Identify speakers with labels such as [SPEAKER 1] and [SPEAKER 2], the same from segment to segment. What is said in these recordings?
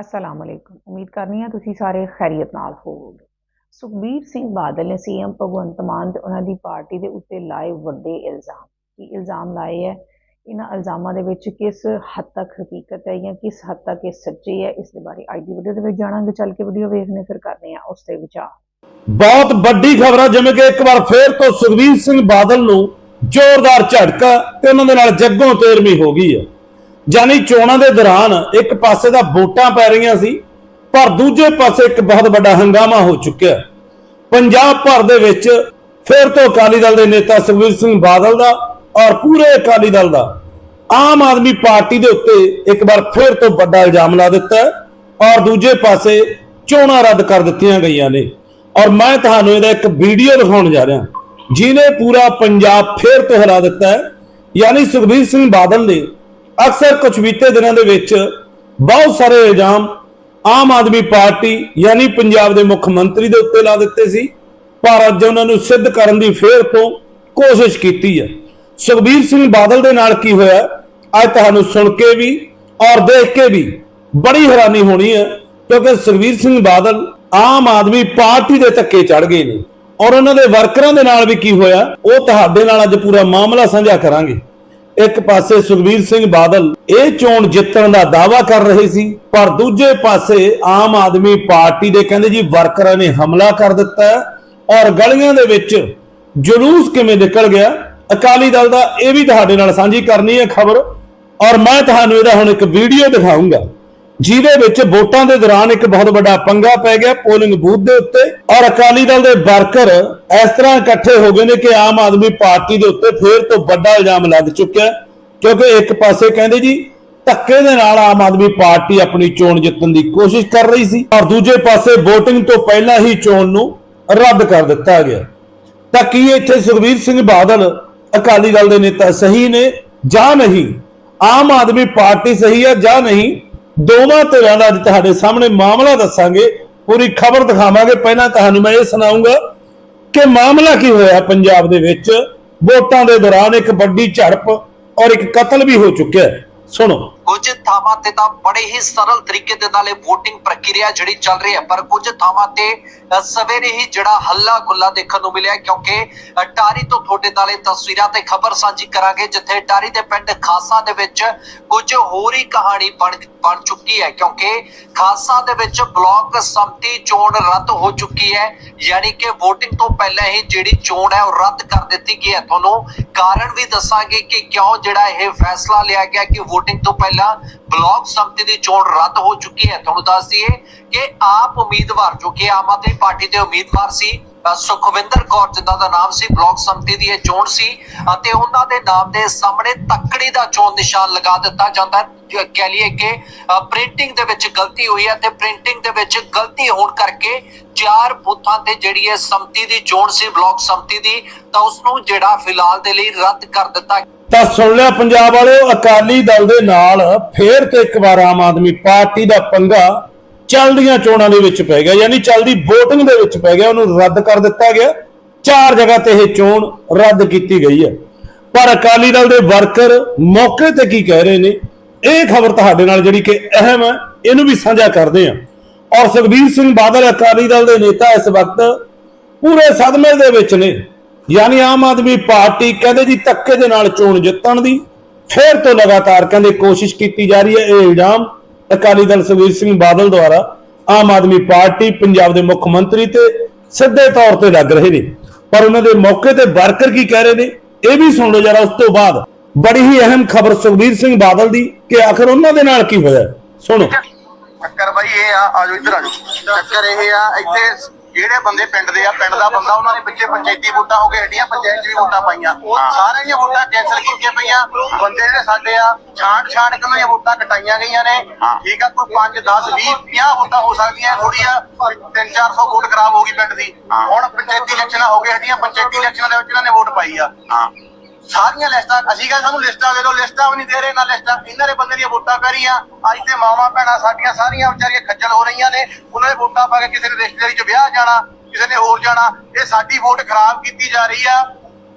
[SPEAKER 1] ਅਸਲਾਮ ਵਾਲੇਕੁਮ ਉਮੀਦ ਕਰਨੀ ਆ ਤੁਸੀਂ ਸਾਰੇ ਖੈਰੀਅਤ ਨਾਲ ਹੋਵੋਗੇ ਸੁਖਬੀਰ ਸਿੰਘ ਬਾਦਲ ਨੇ ਸੀਐਮ ਭਗਵੰਤ ਮਾਨ ਤੇ ਉਹਨਾਂ ਦੀ ਪਾਰਟੀ ਦੇ ਉੱਤੇ ਲਾਏ ਵੱਡੇ ਇਲਜ਼ਾਮ ਕੀ ਇਲਜ਼ਾਮ ਲਾਏ ਹੈ ਇਹਨਾਂ ਇਲਜ਼ਾਮਾਂ ਦੇ ਵਿੱਚ ਕਿਸ ਹੱਦ ਤੱਕ ਹਕੀਕਤ ਹੈ ਜਾਂ ਕਿਸ ਹੱਦ ਤੱਕ ਇਹ ਸੱਚੀ ਹੈ ਇਸ ਦੇ ਬਾਰੇ ਅੱਜ ਦੀ ਵੀਡੀਓ ਦੇ ਵਿੱਚ ਜਾਣਾਂਗੇ ਚੱਲ ਕੇ ਵੀਡੀਓ ਵੇਖਨੇ ਫਿਰ ਕਰਨੇ ਆ ਉਸ ਤੇ ਵਿਚਾਰ
[SPEAKER 2] ਬਹੁਤ ਵੱਡੀ ਖਬਰ ਆ ਜਿਵੇਂ ਕਿ ਇੱਕ ਵਾਰ ਫੇਰ ਤੋਂ ਸੁਖਬੀਰ ਸਿੰਘ ਬਾਦਲ ਨੂੰ ਜ਼ੋਰਦਾਰ ਝਟਕਾ ਤੇ ਉਹਨਾਂ ਦੇ ਨਾਲ ਜੱਗੋਂ ਤੇਰਮੀ ਹੋ ਗਈ ਹੈ ਯਾਨੀ ਚੋਣਾਂ ਦੇ ਦੌਰਾਨ ਇੱਕ ਪਾਸੇ ਦਾ ਵੋਟਾਂ ਪੈ ਰਹੀਆਂ ਸੀ, ਪਰ ਦੂਜੇ ਪਾਸੇ ਇੱਕ ਬਹੁਤ ਵੱਡਾ ਹੰਗਾਮਾ ਹੋ ਚੁੱਕਿਆ। ਪੰਜਾਬ ਭਰ ਦੇ ਵਿੱਚ ਫਿਰ ਤੋਂ ਅਕਾਲੀ ਦਲ ਦੇ ਨੇਤਾ ਸੁਖਬੀਰ ਸਿੰਘ ਬਾਦਲ ਦਾ ਔਰ ਪੂਰੇ ਅਕਾਲੀ ਦਲ ਦਾ ਆਮ ਆਦਮੀ ਪਾਰਟੀ ਦੇ ਉੱਤੇ ਇੱਕ ਵਾਰ ਫਿਰ ਤੋਂ ਵੱਡਾ ਇਲਜ਼ਾਮ ਲਾ ਦਿੱਤਾ ਔਰ ਦੂਜੇ ਪਾਸੇ ਚੋਣਾਂ ਰੱਦ ਕਰ ਦਿੱਤੀਆਂ ਗਈਆਂ ਨੇ। ਔਰ ਮੈਂ ਤੁਹਾਨੂੰ ਇਹਦਾ ਇੱਕ ਵੀਡੀਓ ਦਿਖਾਉਣ ਜਾ ਰਿਹਾ। ਜਿਹਨੇ ਪੂਰਾ ਪੰਜਾਬ ਫੇਰ ਤੋਂ ਹਿਲਾ ਦਿੱਤਾ ਹੈ। ਯਾਨੀ ਸੁਖਬੀਰ ਸਿੰਘ ਬਾਦਲ ਨੇ ਅਕਸਰ ਕੁਝ ਬੀਤੇ ਦਿਨਾਂ ਦੇ ਵਿੱਚ ਬਹੁਤ ਸਾਰੇ ਇਲਜ਼ਾਮ ਆਮ ਆਦਮੀ ਪਾਰਟੀ ਯਾਨੀ ਪੰਜਾਬ ਦੇ ਮੁੱਖ ਮੰਤਰੀ ਦੇ ਉੱਤੇ ਲਾ ਦਿੱਤੇ ਸੀ, ਪਰ ਅੱਜ ਉਹਨਾਂ ਨੂੰ ਸਿੱਧ ਕਰਨ ਦੀ ਫੇਰ ਤੋਂ ਕੋਸ਼ਿਸ਼ ਕੀਤੀ ਹੈ। ਸੁਖਬੀਰ ਸਿੰਘ ਬਾਦਲ ਦੇ ਨਾਲ ਕੀ ਹੋਇਆ, ਅੱਜ ਤੁਹਾਨੂੰ ਸੁਣ ਕੇ ਵੀ ਔਰ ਦੇਖ ਕੇ ਵੀ ਬੜੀ ਹੈਰਾਨੀ ਹੋਣੀ ਹੈ, ਕਿਉਂਕਿ ਸੁਖਬੀਰ ਸਿੰਘ ਬਾਦਲ ਆਮ ਆਦਮੀ ਪਾਰਟੀ ਦੇ ਧੱਕੇ ਚੜ ਗਏ ਨੇ। ਔਰ ਉਹਨਾਂ ਦੇ ਵਰਕਰਾਂ ਦੇ ਨਾਲ ਵੀ ਕੀ ਹੋਇਆ, ਉਹ ਤੁਹਾਡੇ ਨਾਲ ਅੱਜ ਪੂਰਾ ਮਾਮਲਾ ਸਾਂਝਾ ਕਰਾਂਗੇ। ਇੱਕ ਪਾਸੇ ਸੁਖਬੀਰ ਸਿੰਘ ਬਾਦਲ ਇਹ ਚੋਣ ਜਿੱਤਣ ਦਾ ਦਾਅਵਾ ਕਰ ਰਹੇ ਸੀ, ਪਰ ਦੂਜੇ ਪਾਸੇ ਆਮ ਆਦਮੀ ਪਾਰਟੀ ਦੇ ਕਹਿੰਦੇ ਜੀ ਵਰਕਰਾਂ ਨੇ ਹਮਲਾ ਕਰ ਦਿੱਤਾ ਹੈ ਔਰ ਗਲੀਆਂ ਦੇ ਵਿੱਚ ਜਲੂਸ ਕਿਵੇਂ ਨਿਕਲ ਗਿਆ, ਅਕਾਲੀ ਦਲ ਦਾ ਇਹ ਵੀ ਤੁਹਾਡੇ ਨਾਲ ਸਾਂਝੀ ਕਰਨੀ ਹੈ ਖਬਰ ਔਰ ਮੈਂ ਤੁਹਾਨੂੰ ਇਹਦਾ ਹੁਣ ਇੱਕ ਵੀਡੀਓ ਦਿਖਾਉਂਗਾ ਜਿਹਦੇ ਵਿੱਚ ਵੋਟਾਂ ਦੇ ਦੌਰਾਨ ਇੱਕ ਬਹੁਤ ਵੱਡਾ ਪੰਗਾ ਪੈ ਗਿਆ ਪੋਲਿੰਗ ਬੂਥ ਦੇ ਉੱਤੇ। ਔਰ ਅਕਾਲੀ ਦਲ ਦੇ ਵਰਕਰ ਇਸ ਤਰ੍ਹਾਂ ਇਕੱਠੇ ਹੋ ਗਏ ਨੇ ਕਿ ਆਮ ਆਦਮੀ ਪਾਰਟੀ ਦੇ ਉੱਤੇ ਫੇਰ ਤੋਂ ਵੱਡਾ ਇਲਜ਼ਾਮ ਲੱਗ ਚੁੱਕਿਆ ਕਿਉਂਕਿ ਇੱਕ ਪਾਸੇ ਕਹਿੰਦੇ ਜੀ, ਧੱਕੇ ਦੇ ਨਾਲ ਆਮ ਆਦਮੀ ਪਾਰਟੀ ਆਪਣੀ ਚੋਣ ਜਿੱਤਣ ਦੀ ਕੋਸ਼ਿਸ਼ ਕਰ ਰਹੀ ਸੀ। ਔਰ ਦੂਜੇ ਪਾਸੇ VOTING ਤੋਂ ਪਹਿਲਾਂ ਹੀ ਚੋਣ ਨੂੰ ਰੱਦ ਕਰ ਦਿੱਤਾ ਗਿਆ ਤਾਂ ਕੀ ਇੱਥੇ ਸੁਖਬੀਰ ਸਿੰਘ ਬਾਦਲ ਅਕਾਲੀ ਦਲ ਦੇ ਨੇਤਾ ਸਹੀ ਨੇ ਜਾਂ ਨਹੀਂ? ਆਮ ਆਦਮੀ ਪਾਰਟੀ ਸਹੀ ਹੈ ਜਾਂ ਨਹੀਂ? ਦੋਵਾਂ ਧਿਰਾਂ ਦਾ ਅੱਜ ਤੁਹਾਡੇ ਸਾਹਮਣੇ ਮਾਮਲਾ ਦੱਸਾਂਗੇ, ਪੂਰੀ ਖਬਰ ਦਿਖਾਵਾਂਗੇ। ਪਹਿਲਾਂ ਤੁਹਾਨੂੰ ਮੈਂ ਇਹ ਸੁਣਾਉਂਗਾ ਕਿ ਮਾਮਲਾ ਕੀ ਹੋਇਆ ਪੰਜਾਬ ਦੇ ਵਿੱਚ। ਵੋਟਾਂ ਦੇ ਦੌਰਾਨ ਇੱਕ ਵੱਡੀ ਝੜਪ ਔਰ ਇੱਕ ਕਤਲ ਵੀ ਹੋ ਚੁੱਕਿਆ ਹੈ। ਸੁਣੋ।
[SPEAKER 3] ਕੁਝ ਥਾਵਾਂ ਤੇ ਤਾਂ ਬੜੇ ਹੀ ਸਰਲ ਤਰੀਕੇ ਦੇ ਨਾਲ ਇਹ VOTING ਪ੍ਰਕਿਰਿਆ ਜਿਹੜੀ ਚੱਲ ਰਹੀ ਹੈ ਪਰ ਕੁਝ ਥਾਵਾਂ ਤੇ ਸਵੇਰੇ ਹੀ ਜਿਹੜਾ ਹੱਲਾ ਗੁੱਲਾ ਦੇਖਣ ਨੂੰ ਮਿਲਿਆ ਕਿਉਂਕਿ ਅ, ਟਾਰੀ ਤੋਂ ਤੁਹਾਡੇ ਨਾਲ ਇਹ ਤਸਵੀਰਾਂ ਤੇ ਖਬਰ ਸਾਂਝੀ ਕਰਾਂਗੇ ਜਿੱਥੇ ਟਾਰੀ ਦੇ ਪਿੰਡ ਖਾਸਾ ਦੇ ਵਿੱਚ ਕੁਝ ਹੋਰ ਹੀ ਕਹਾਣੀ ਬਣ ਬਣ ਚੁੱਕੀ ਹੈ ਕਿਉਂਕਿ ਖਾਸਾ ਦੇ ਵਿੱਚ ਬਲਾਕ ਸੰਮਤੀ ਚੋਣ ਰੱਦ ਹੋ ਚੁੱਕੀ ਹੈ ਯਾਨੀ ਕਿ VOTING ਤੋਂ ਪਹਿਲਾਂ ਹੀ ਜਿਹੜੀ ਚੋਣ ਹੈ ਉਹ ਰੱਦ ਕਰ ਦਿੱਤੀ ਗਈ ਹੈ। ਤੁਹਾਨੂੰ ਕਾਰਨ ਵੀ ਦੱਸਾਂਗੇ ਕਿ ਕਿਉਂ ਜਿਹੜਾ ਇਹ ਫੈਸਲਾ ਲਿਆ ਗਿਆ ਕਿ VOTING ਤੋਂ ਪਹਿਲਾਂ ਬਲਾਕ ਸੰਮਤੀ ਦੀ ਚੋਣ ਰੱਦ ਹੋ ਚੁੱਕੀ ਹੈ। ਤੁਹਾਨੂੰ ਦੱਸ ਦਈਏ ਕਿ ਆਪ ਉਮੀਦਵਾਰ ਜੋ ਕਿ ਆਮ ਆਦਮੀ ਪਾਰਟੀ ਦੇ ਉਮੀਦਵਾਰ ਸੀ ਸੁਖਵਿੰਦਰ ਕੌਰ ਜਿਨ੍ਹਾਂ ਦਾ ਨਾਮ ਸੀ, ਬਲਾਕ ਸੰਮਤੀ ਦੀ ਇਹ ਚੋਣ ਸੀ ਅਤੇ ਉਹਨਾਂ ਦੇ ਨਾਮ ਦੇ ਸਾਹਮਣੇ ਤੱਕੜੀ ਦਾ ਚੋਣ ਨਿਸ਼ਾਨ ਲਗਾ ਦਿੱਤਾ ਜਾਂਦਾ ਹੈ। ਕਹਿ ਲਈਏ ਕਿ ਪ੍ਰਿੰਟਿੰਗ ਦੇ ਵਿੱਚ ਗਲਤੀ ਹੋਈ ਹੈ ਤੇ ਪ੍ਰਿੰਟਿੰਗ ਦੇ ਵਿੱਚ ਗਲਤੀ ਹੋਣ ਕਰਕੇ ਚਾਰ ਬੂਥਾਂ ਤੇ ਜਿਹੜੀ ਇਹ ਸੰਮਤੀ ਦੀ ਚੋਣ ਸੀ, ਬਲਾਕ ਸੰਮਤੀ ਦੀ, ਤਾਂ ਉਸ ਨੂੰ ਜਿਹੜਾ ਫਿਲਹਾਲ ਦੇ ਲਈ ਰੱਦ ਕਰ ਦਿੱਤਾ
[SPEAKER 2] ਤਾਂ ਸੁਣ ਲਿਆ ਪੰਜਾਬ ਵਾਲਿਓ, ਅਕਾਲੀ ਦਲ ਦੇ ਨਾਲ ਫੇਰ ਤੇ ਇੱਕ ਵਾਰ ਆਮ ਆਦਮੀ ਪਾਰਟੀ ਦਾ ਪੰਗਾ ਚੱਲਦੀਆਂ ਚੋਣਾਂ ਦੇ ਵਿੱਚ ਪੈ ਗਿਆ, ਯਾਨੀ ਚੱਲਦੀ VOTING ਦੇ ਵਿੱਚ ਪੈ ਗਿਆ, ਉਹਨੂੰ ਰੱਦ ਕਰ ਦਿੱਤਾ ਗਿਆ। ਚਾਰ ਜਗ੍ਹਾ ਤੇ ਇਹ ਚੋਣ ਰੱਦ ਕੀਤੀ ਗਈ ਹੈ। ਪਰ ਅਕਾਲੀ ਦਲ ਦੇ ਵਰਕਰ ਮੌਕੇ ਤੇ ਕੀ ਕਹਿ ਰਹੇ ਨੇ, ਇਹ ਖਬਰ ਤੁਹਾਡੇ ਨਾਲ ਜਿਹੜੀ ਕਿ ਅਹਿਮ ਹੈ, ਇਹਨੂੰ ਵੀ ਸਾਂਝਾ ਕਰਦੇ ਹਾਂ। ਔਰ ਸੁਖਬੀਰ ਸਿੰਘ ਬਾਦਲ ਅਕਾਲੀ ਦਲ ਦੇ ਨੇਤਾ ਇਸ ਵਕਤ ਪੂਰੇ ਸਦਮੇ ਦੇ ਵਿੱਚ ਨੇ। ਯਾਨੀ ਆਮ ਆਦਮੀ ਪਾਰਟੀ ਕਹਿੰਦੇ ਜੀ ਧੱਕੇ ਦੇ ਨਾਲ ਚੋਣ ਜਿੱਤਣ ਦੀ, ਫੇਰ ਤੋਂ ਲਗਾਤਾਰ ਕਹਿੰਦੇ ਕੋਸ਼ਿਸ਼ ਕੀਤੀ ਜਾ ਰਹੀ ਹੈ, ਇਹ ਇਲਜ਼ਾਮ ਅਕਾਲੀ ਦਲ ਸੁਖਬੀਰ ਸਿੰਘ ਬਾਦਲ ਦੁਆਰਾ ਆਮ ਆਦਮੀ ਪਾਰਟੀ, ਪੰਜਾਬ ਦੇ ਮੁੱਖ ਮੰਤਰੀ ਤੇ ਸਿੱਧੇ ਤੌਰ ਤੇ ਲੱਗ ਰਹੇ ਨੇ। ਪਰ ਉਹਨਾਂ ਦੇ ਮੌਕੇ ਤੇ ਵਰਕਰ ਕੀ ਕਹਿ ਰਹੇ ਨੇ, ਇਹ ਵੀ ਸੁਣ ਲਓ ਜਰਾ ਉਸ ਤੋਂ ਬਾਅਦ। ਬੜੀ ਹੀ ਅਹਿਮ ਖਬਰ ਸੁਖਬੀਰ ਸਿੰਘ ਬਾਦਲ ਦੀ ਕਿ ਆਖਰ ਉਹਨਾਂ ਦੇ ਨਾਲ ਕੀ ਹੋਇਆ। ਸੁਣੋ।
[SPEAKER 4] ਚੱਕਰ ਬਾਈ ਇਹ ਆ ਆਜੋ ਇੱਧਰ ਆਜੋ ਚੱਕਰ ਇਹ ਆ, ਇੱਥੇ ਜਿਹੜੇ ਬੰਦੇ ਪਿੰਡ ਦੇ ਆ ਪਿੰਡ ਦਾ ਬੰਦਾ ਉਹਨਾਂ ਦੇ ਪਿੱਛੇ ਪੰਚਾਇਤੀ ਵੋਟਾਂ ਹੋ ਗਏ ਹੱਡੀਆਂ ਪੰਚਾਇਤ ਵੀ ਵੋਟਾਂ ਪਾਈਆਂ। ਸਾਰੀਆਂ ਦੀਆਂ ਵੋਟਾਂ ਕੈਂਸਲ ਕੀਤੀਆਂ ਪਈਆਂ। ਬੰਦੇ ਜਿਹੜੇ ਸਾਡੇ ਆ ਛਾਂਟ ਛਾਂਟ ਕੇ ਉਹਨਾਂ ਵੋਟਾਂ ਕਟਾਈਆਂ ਗਈਆਂ ਨੇ। ਠੀਕ ਆ ਕੋਈ 5 10 20 50 ਵੋਟਾਂ ਹੋ ਸਕਦੀਆਂ ਥੋੜੀ ਆ 3 400 ਵੋਟ ਖਰਾਬ ਹੋ ਗਈ ਪਿੰਡ ਦੀ। ਹੁਣ ਪੰਚਾਇਤੀ ਇਲੈਕਸ਼ਨਾਂ ਹੋ ਗਏ ਹੱਡੀਆਂ ਪੰਚਾਇਤੀ ਇਲੈਕਸ਼ਨਾਂ ਦੇ ਵਿੱਚ ਇਹਨਾਂ ਨੇ ਵੋਟ ਪਾਈ ਆ। ਸਾਰੀਆਂ ਲਿਸਟਾਂ ਅਸੀਂ ਕਹਿੰਦੇ ਸਾਨੂੰ ਲਿਸਟਾਂ ਦੇ ਦਿਓ ਲਿਸਟਾਂ ਵੀ ਨਹੀਂ ਦੇ ਰਹੇ ਨਾ ਲਿਸਟਾਂ। ਇਹਨਾਂ ਦੇ ਬੰਦੇ ਦੀਆਂ ਵੋਟਾਂ ਪੈ ਰਹੀਆਂ ਅੱਜ ਤੇ ਮਾਵਾਂ ਭੈਣਾਂ ਸਾਡੀਆਂ ਸਾਰੀਆਂ ਵਿਚਾਰੀਆਂ ਖੱਜਲ ਹੋ ਰਹੀਆਂ ਨੇ। ਉਹਨਾਂ ਦੇ ਵੋਟਾਂ ਪਾ ਕੇ ਕਿਸੇ ਨੇ ਰਿਸ਼ਤੇਦਾਰੀ 'ਚ ਵਿਆਹ ਜਾਣਾ ਕਿਸੇ ਨੇ ਹੋਰ ਜਾਣਾ। ਇਹ ਸਾਡੀ ਵੋਟ ਖਰਾਬ ਕੀਤੀ ਜਾ ਰਹੀ ਆ।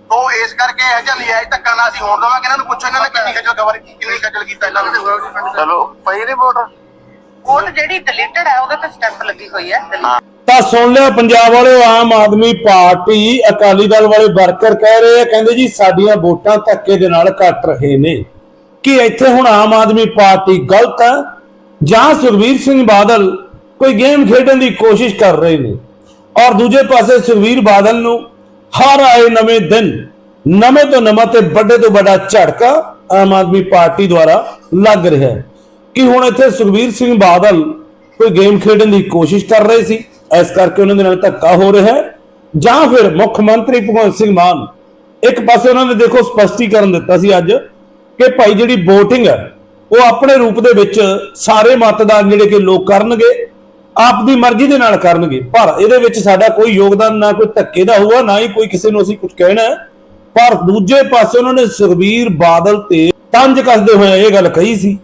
[SPEAKER 4] ਤੋਂ ਇਸ ਕਰਕੇ ਇਹ ਜਿਹਾ ਨਜਾਇਜ਼ ਧੱਕਾ ਨਾ ਅਸੀਂ ਹੋਣ ਦੇਵਾਂਗੇ। ਇਹਨਾਂ ਨੂੰ ਪੁੱਛੋ ਇਹਨਾਂ ਨੇ ਕਿੰਨੀ ਖੱਜਲ ਖਬਰ ਕਿੰਨੀ ਖੱਜਲ ਕੀਤਾ ਇਹਨਾਂ ਨੂੰ।
[SPEAKER 5] ਚਲੋ ਪਈ ਨਹੀਂ ਵੋਟ? ਵੋਟ ਜਿਹੜੀ ਡਿਲੀਟਡ ਹੈ ਉਹਦੇ ਤੇ ਸਟੈਂਪ ਲੱਗੀ ਹੋਈ ਹੈ। delete
[SPEAKER 2] ਤਾਂ ਸੁਣ ਲਿਆ, ਪੰਜਾਬ ਵਾਲੇ ਆਮ ਆਦਮੀ ਪਾਰਟੀ, ਅਕਾਲੀ ਦਲ ਵਾਲੇ ਵਰਕਰ ਕਹਿ ਰਹੇ ਆ, ਕਹਿੰਦੇ ਜੀ ਸਾਡੀਆਂ ਵੋਟਾਂ ਧੱਕੇ ਦੇ ਨਾਲ ਕੱਟ ਰਹੇ ਨੇ। ਕਿ ਇੱਥੇ ਹੁਣ ਆਮ ਆਦਮੀ ਪਾਰਟੀ ਗਲਤ ਹੈ ਜਾਂ ਸੁਖਬੀਰ ਸਿੰਘ ਬਾਦਲ ਕੋਈ ਗੇਮ ਖੇਡਣ ਦੀ ਕੋਸ਼ਿਸ਼ ਕਰ ਰਹੇ ਨੇ? ਔਰ ਦੂਜੇ ਪਾਸੇ ਸੁਖਬੀਰ ਬਾਦਲ ਨੂੰ ਹਰ ਆਏ ਨਵੇਂ ਦਿਨ, ਨਵੇਂ ਤੋਂ ਨਵਾਂ ਤੇ ਵੱਡੇ ਤੋਂ ਵੱਡਾ ਝਟਕਾ ਆਮ ਆਦਮੀ ਪਾਰਟੀ ਦੁਆਰਾ ਲੱਗ ਰਿਹਾ ਹੈ। ਕਿ ਹੁਣ ਇੱਥੇ ਸੁਖਬੀਰ ਸਿੰਘ ਬਾਦਲ ਕੋਈ ਗੇਮ ਖੇਡਣ ਦੀ ਕੋਸ਼ਿਸ਼ ਕਰ ਰਹੇ ਸੀ? ਇਸ ਕਰਕੇ ਉਹਨਾਂ ਦੇ ਨਾਲ ਧੱਕਾ ਹੋ ਰਿਹਾ ਹੈ। ਜਾਂ ਫਿਰ ਮੁੱਖ ਮੰਤਰੀ ਭਗਵੰਤ ਸਿੰਘ ਮਾਨ ਇੱਕ ਪਾਸੇ ਉਹਨਾਂ ਨੇ ਦੇਖੋ ਸਪਸ਼ਟੀਕਰਨ ਦਿੱਤਾ ਸੀ ਅੱਜ ਕਿ ਭਾਈ ਜਿਹੜੀ VOTING ਹੈ, ਉਹ ਆਪਣੇ ਰੂਪ ਦੇ ਵਿੱਚ ਸਾਰੇ ਮਤਦਾਨ ਜਿਹੜੇ ਕਿ ਲੋਕ ਕਰਨਗੇ, ਆਪ ਦੀ ਮਰਜ਼ੀ ਦੇ ਨਾਲ ਕਰਨਗੇ। ਪਰ ਇਹਦੇ ਵਿੱਚ ਸਾਡਾ ਕੋਈ ਯੋਗਦਾਨ ਨਾ ਕੋਈ ਧੱਕੇ ਦਾ ਹੋਊਗਾ, ਨਾ ਹੀ ਕੋਈ ਕਿਸੇ ਨੂੰ ਅਸੀਂ ਕੁਝ ਕਹਿਣਾ ਪਰ ਦੂਜੇ ਪਾਸੇ ਉਹਨਾਂ ਨੇ ਸੁਖਬੀਰ ਬਾਦਲ ਤੇ ਤੰਜ ਕੱਸਦੇ ਹੋਏ ਇਹ ਗੱਲ ਕਹੀ ਸੀ।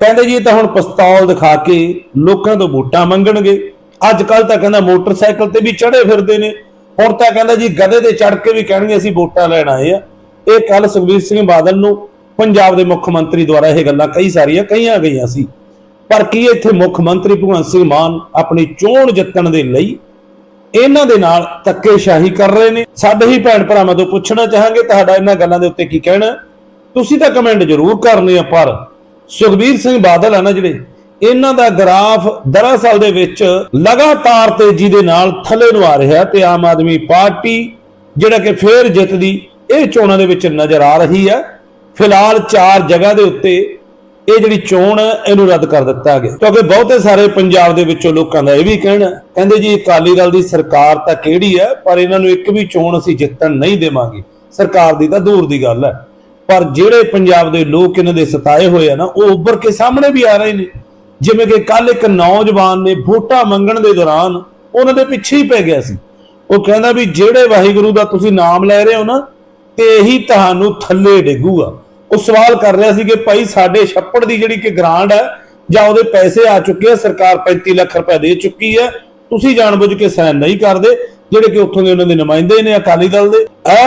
[SPEAKER 2] ਕਹਿੰਦੇ ਜੀ ਇਹ ਤਾਂ ਹੁਣ ਪਿਸਤੌਲ ਦਿਖਾ ਕੇ ਲੋਕਾਂ ਤੋਂ ਵੋਟਾਂ ਮੰਗਣਗੇ। ਅੱਜ ਕੱਲ ਤਾਂ ਕਹਿੰਦਾ ਮੋਟਰਸਾਈਕਲ ਤੇ ਵੀ ਚੜੇ ਫਿਰਦੇ ਨੇ। ਹੁਣ ਤਾਂ ਕਹਿੰਦਾ ਜੀ ਗਧੇ ਤੇ ਚੜ ਕੇ ਵੀ ਕਹਿਣਗੇ ਅਸੀਂ ਵੋਟਾਂ ਲੈਣ ਆਏ ਆ। ਇਹ ਕੱਲ ਸੁਖਬੀਰ ਸਿੰਘ ਬਾਦਲ ਨੂੰ ਪੰਜਾਬ ਦੇ ਮੁੱਖ ਮੰਤਰੀ ਦੁਆਰਾ ਇਹ ਗੱਲਾਂ ਕਈ ਸਾਰੀਆਂ ਕਹੀਆਂ ਗਈਆਂ ਸੀ। ਪਰ ਕੀ ਇੱਥੇ ਮੁੱਖ ਮੰਤਰੀ ਭਗਵੰਤ ਸਿੰਘ ਮਾਨ ਆਪਣੀ ਚੋਣ ਜਿੱਤਣ ਦੇ ਲਈ ਇਹਨਾਂ ਦੇ ਨਾਲ ਧੱਕੇਸ਼ਾਹੀ ਕਰ ਰਹੇ ਨੇ? ਸਾਡੇ ਹੀ ਭੈਣ ਭਰਾਵਾਂ ਤੋਂ ਪੁੱਛਣਾ ਚਾਹਾਂਗੇ, ਤੁਹਾਡਾ ਇਹਨਾਂ ਗੱਲਾਂ ਦੇ ਉੱਤੇ ਕੀ ਕਹਿਣਾ? ਤੁਸੀਂ ਤਾਂ ਕਮੈਂਟ ਜ਼ਰੂਰ ਕਰਨੇ ਆ, ਪਰ ਸੁਖਬੀਰ ਸਿੰਘ ਬਾਦਲ ਆ ਨਾ ਜਿਹੜੇ ਇਹਨਾਂ ਦਾ ਗ੍ਰਾਫ ਦਰਅਸਲ ਦੇ ਵਿੱਚ ਲਗਾਤਾਰ ਤੇਜ਼ੀ ਦੇ ਨਾਲ ਥੱਲੇ ਨੂੰ ਆ ਰਿਹਾ ਤੇ ਆਮ ਆਦਮੀ ਪਾਰਟੀ ਜਿਹੜਾ ਕਿ ਫੇਰ ਜਿੱਤਦੀ, ਇਹ ਚੋਣਾਂ ਦੇ ਵਿੱਚ ਨਜ਼ਰ ਆ ਰਹੀ ਹੈ। ਫਿਲਹਾਲ ਚਾਰ ਜਗ੍ਹਾ ਦੇ ਉੱਤੇ ਇਹ ਜਿਹੜੀ ਚੋਣ ਇਹਨੂੰ ਰੱਦ ਕਰ ਦਿੱਤਾ ਗਿਆ। ਕਿਉਂਕਿ ਬਹੁਤੇ ਸਾਰੇ ਪੰਜਾਬ ਦੇ ਵਿੱਚੋਂ ਲੋਕਾਂ ਦਾ ਇਹ ਵੀ ਕਹਿਣਾ, ਕਹਿੰਦੇ ਜੀ ਅਕਾਲੀ ਦਲ ਦੀ ਸਰਕਾਰ ਤਾਂ ਕਿਹੜੀ ਹੈ, ਪਰ ਇਹਨਾਂ ਨੂੰ ਇੱਕ ਵੀ ਚੋਣ ਅਸੀਂ ਜਿੱਤਣ ਨਹੀਂ ਦੇਵਾਂਗੇ। ਸਰਕਾਰ ਦੀ ਤਾਂ ਦੂਰ ਦੀ ਗੱਲ ਹੈ। ਪਰ ਜਿਹੜੇ ਪੰਜਾਬ ਦੇ ਲੋਕ ਇਹਨਾਂ ਦੇ ਸਤਾਏ ਹੋਏ ਆ ਨਾ, ਉਹ ਉੱਭਰ ਕੇ ਸਾਹਮਣੇ ਵੀ ਆ ਰਹੇ ਨੇ। ਜਿਵੇਂ ਕਿ ਕੱਲ ਇੱਕ ਨੌਜਵਾਨ ਨੇ ਵੋਟਾਂ ਮੰਗਣ ਦੇ ਦੌਰਾਨ ਉਹਨਾਂ ਦੇ ਪਿੱਛੇ ਹੀ ਪੈ ਗਿਆ ਸੀ। ਉਹ ਕਹਿੰਦਾ ਵੀ ਜਿਹੜੇ ਵਾਹਿਗੁਰੂ ਦਾ ਤੁਸੀਂ ਨਾਮ ਲੈ ਰਹੇ ਹੋ ਨਾ, ਤੇ ਇਹੀ ਤੁਹਾਨੂੰ ਥੱਲੇ ਡੇਗੂਗਾ। ਉਹ ਸਵਾਲ ਕਰ ਰਿਹਾ ਸੀ ਕਿ ਭਾਈ ਸਾਡੇ ਛੱਪੜ ਦੀ ਜਿਹੜੀ ਕਿ ਗ੍ਰਾਂਟ ਹੈ, ਜਾਂ ਉਹਦੇ ਪੈਸੇ ਆ ਚੁੱਕੇ ਆ, ਸਰਕਾਰ 35 ਲੱਖ ਰੁਪਏ ਦੇ ਚੁੱਕੀ ਹੈ, ਤੁਸੀਂ ਜਾਣਬੁੱਝ ਕੇ ਸਾਈਨ ਨਹੀਂ ਕਰਦੇ, ਜਿਹੜੇ ਕਿ ਉੱਥੋਂ ਦੇ ਉਹਨਾਂ ਦੇ ਨੁਮਾਇੰਦੇ ਨੇ, ਅਕਾਲੀ ਦਲ ਦੇ।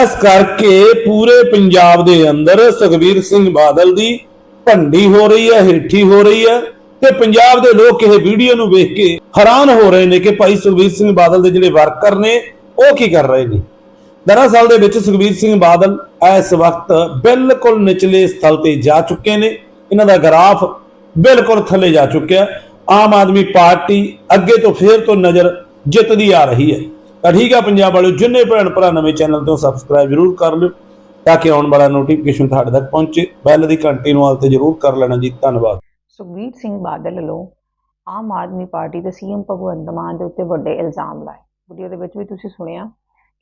[SPEAKER 2] ਇਸ ਕਰਕੇ ਪੂਰੇ ਪੰਜਾਬ ਦੇ ਅੰਦਰ ਸੁਖਬੀਰ ਸਿੰਘ ਬਾਦਲ ਦੀ ਭੰਡੀ ਹੋ ਰਹੀ ਹੈ, ਹਿੱਠੀ ਹੋ ਰਹੀ ਹੈ। ਤੇ ਪੰਜਾਬ ਦੇ ਲੋਕ ਇਹ ਵੀਡੀਓ ਨੂੰ ਵੇਖ ਕੇ ਹੈਰਾਨ ਹੋ ਰਹੇ ਨੇ ਕਿ ਭਾਈ ਸੁਖਬੀਰ ਸਿੰਘ ਬਾਦਲ ਦੇ ਜਿਹੜੇ ਵਰਕਰ ਨੇ, ਉਹ ਕੀ ਕਰ ਰਹੇ ਨੇ? ਦਰਅਸਲ ਦੇ ਵਿੱਚ ਸੁਖਬੀਰ ਸਿੰਘ ਬਾਦਲ ਇਸ ਵਕਤ ਬਿਲਕੁਲ ਨਿਚਲੇ ਸਥਲ ਤੇ ਜਾ ਚੁੱਕੇ ਨੇ। ਇਹਨਾਂ ਦਾ ਗ੍ਰਾਫ ਬਿਲਕੁਲ ਥੱਲੇ ਜਾ ਚੁੱਕਿਆ। ਆਮ ਆਦਮੀ ਪਾਰਟੀ ਅੱਗੇ ਤੋਂ ਫੇਰ ਤੋਂ ਨਜ਼ਰ ਜਿੱਤਦੀ ਆ ਰਹੀ ਹੈ। ਤਾਂ ਠੀਕ ਆ ਪੰਜਾਬ ਵਾਲਿਓ, ਜਿੰਨੇ ਭੈਣ ਭਰਾ ਨਵੇਂ ਚੈਨਲ ਤੋਂ ਸਬਸਕ੍ਰਾਈਬ ਜ਼ਰੂਰ ਕਰ ਲਿਓ ਤਾਂ ਕਿ ਆਉਣ ਵਾਲਾ ਨੋਟੀਫਿਕੇਸ਼ਨ ਤੁਹਾਡੇ ਤੱਕ ਪਹੁੰਚੇ। ਬੈਲ ਦੀ ਘੰਟੀ ਨੂੰ ਆਲ ਤੇ ਜ਼ਰੂਰ ਕਰ ਲੈਣਾ ਜੀ। ਧੰਨਵਾਦ।
[SPEAKER 1] ਸੁਖਬੀਰ ਸਿੰਘ ਬਾਦਲ ਵੱਲੋਂ ਆਮ ਆਦਮੀ ਪਾਰਟੀ ਦੇ ਸੀਐਮ ਭਗਵੰਤ ਮਾਨ ਦੇ ਉੱਤੇ ਵੱਡੇ ਇਲਜ਼ਾਮ ਲਾਏ। ਵੀਡੀਓ ਦੇ ਵਿੱਚ ਵੀ ਤੁਸੀਂ ਸੁਣਿਆ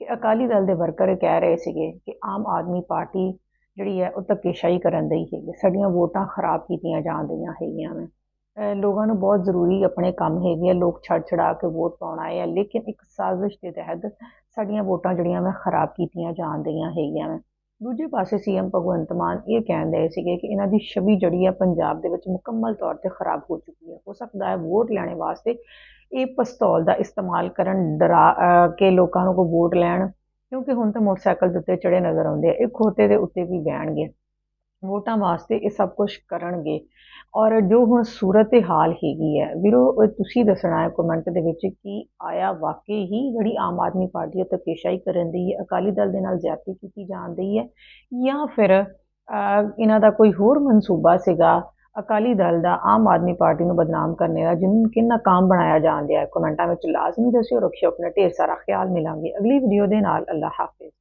[SPEAKER 1] ਕਿ ਅਕਾਲੀ ਦਲ ਦੇ ਵਰਕਰ ਕਹਿ ਰਹੇ ਸੀਗੇ ਕਿ ਆਮ ਆਦਮੀ ਪਾਰਟੀ ਜਿਹੜੀ ਹੈ ਉਹ ਧੱਕੇਸ਼ਾਹੀ ਕਰਨ ਦੀ ਹੈਗੀ, ਸਾਡੀਆਂ ਵੋਟਾਂ ਖਰਾਬ ਕੀਤੀਆਂ ਜਾਣ ਰਹੀਆਂ ਹੈਗੀਆਂ ਨੇ। ਲੋਕਾਂ ਨੂੰ ਬਹੁਤ ਜ਼ਰੂਰੀ ਆਪਣੇ ਕੰਮ ਹੈਗੇ ਆ ਲੋਕ ਛੱਡ ਛੜਾ ਕੇ ਵੋਟ ਪਾਉਣ ਆਏ ਆ, ਲੇਕਿਨ ਇੱਕ ਸਾਜ਼ਿਸ਼ ਦੇ ਤਹਿਤ ਸਾਡੀਆਂ ਵੋਟਾਂ ਜਿਹੜੀਆਂ ਮੈਂ ਖਰਾਬ ਕੀਤੀਆਂ ਜਾਣ ਰਹੀਆਂ ਹੈਗੀਆਂ ਨੇ। ਦੂਜੇ ਪਾਸੇ ਸੀਐਮ ਭਗਵੰਤ ਮਾਨ ਇਹ ਕਹਿੰਦੇ ਸੀਗੇ ਕਿ ਇਹਨਾਂ ਦੀ ਛਵੀ ਜਿਹੜੀ ਹੈ ਪੰਜਾਬ ਦੇ ਵਿੱਚ ਮੁਕੰਮਲ ਤੌਰ ਤੇ ਖਰਾਬ ਹੋ ਚੁੱਕੀ ਹੈ। ਹੋ ਸਕਦਾ ਹੈ ਵੋਟ ਲੈਣੇ ਵਾਸਤੇ ਇਹ ਪਿਸਤੌਲ ਦਾ ਇਸਤੇਮਾਲ ਕਰਨ, ਡਰਾ ਕੇ ਲੋਕਾਂ ਨੂੰ ਕੋ ਵੋਟ ਲੈਣ, ਕਿਉਂਕਿ ਹੁਣ ਤਾਂ ਮੋਟਰਸਾਈਕਲ ਦੇ ਉੱਤੇ ਚੜੇ ਨਜ਼ਰ ਆਉਂਦੇ ਆ, ਇਹ ਖੋਤੇ ਦੇ ਉੱਤੇ ਵੀ ਬਹਿਣਗੇ। ਵੋਟਾਂ ਵਾਸਤੇ ਇਹ ਸਭ ਕੁਝ ਕਰਨਗੇ। ਔਰ ਜੋ ਹੁਣ ਸੂਰਤ ਹਾਲ ਹੈਗੀ ਹੈ, ਵੀਰੋ ਤੁਸੀਂ ਦੱਸਣਾ ਹੈ ਕਮੈਂਟ ਦੇ ਵਿੱਚ ਕਿ ਆਇਆ ਵਾਕਈ ਹੀ ਜਿਹੜੀ ਆਮ ਆਦਮੀ ਪਾਰਟੀ ਉਹ ਧੱਕੇਸ਼ਾਹੀ ਕਰਨ ਦੀ ਹੈ, ਅਕਾਲੀ ਦਲ ਦੇ ਨਾਲ ਜ਼ਿਆਦਤੀ ਕੀਤੀ ਜਾਂਦੀ ਹੈ ਜਾਂ ਫਿਰ ਇਹਨਾਂ ਦਾ ਕੋਈ ਹੋਰ ਮਨਸੂਬਾ ਸੀਗਾ, ਅਕਾਲੀ ਦਲ ਦਾ ਆਮ ਆਦਮੀ ਪਾਰਟੀ ਨੂੰ ਬਦਨਾਮ ਕਰਨੇ ਦਾ, ਜਿਹਨੂੰ ਕਿੰਨਾ ਕੰਮ ਬਣਾਇਆ ਜਾਣ ਦਿਆ ਹੈ। ਕਮੈਂਟਾਂ ਵਿੱਚ ਲਾਜ਼ਮੀ ਦੱਸਿਓ, ਰੱਖਿਓ, ਆਪਣਾ ਢੇਰ ਸਾਰਾ ਖਿਆਲ ਮਿਲਾਂਗੇ। ਅਗਲੀ ਵੀਡੀਓ ਦੇ ਨਾਲ ਅੱਲਾ ਹਾਫਿਜ਼।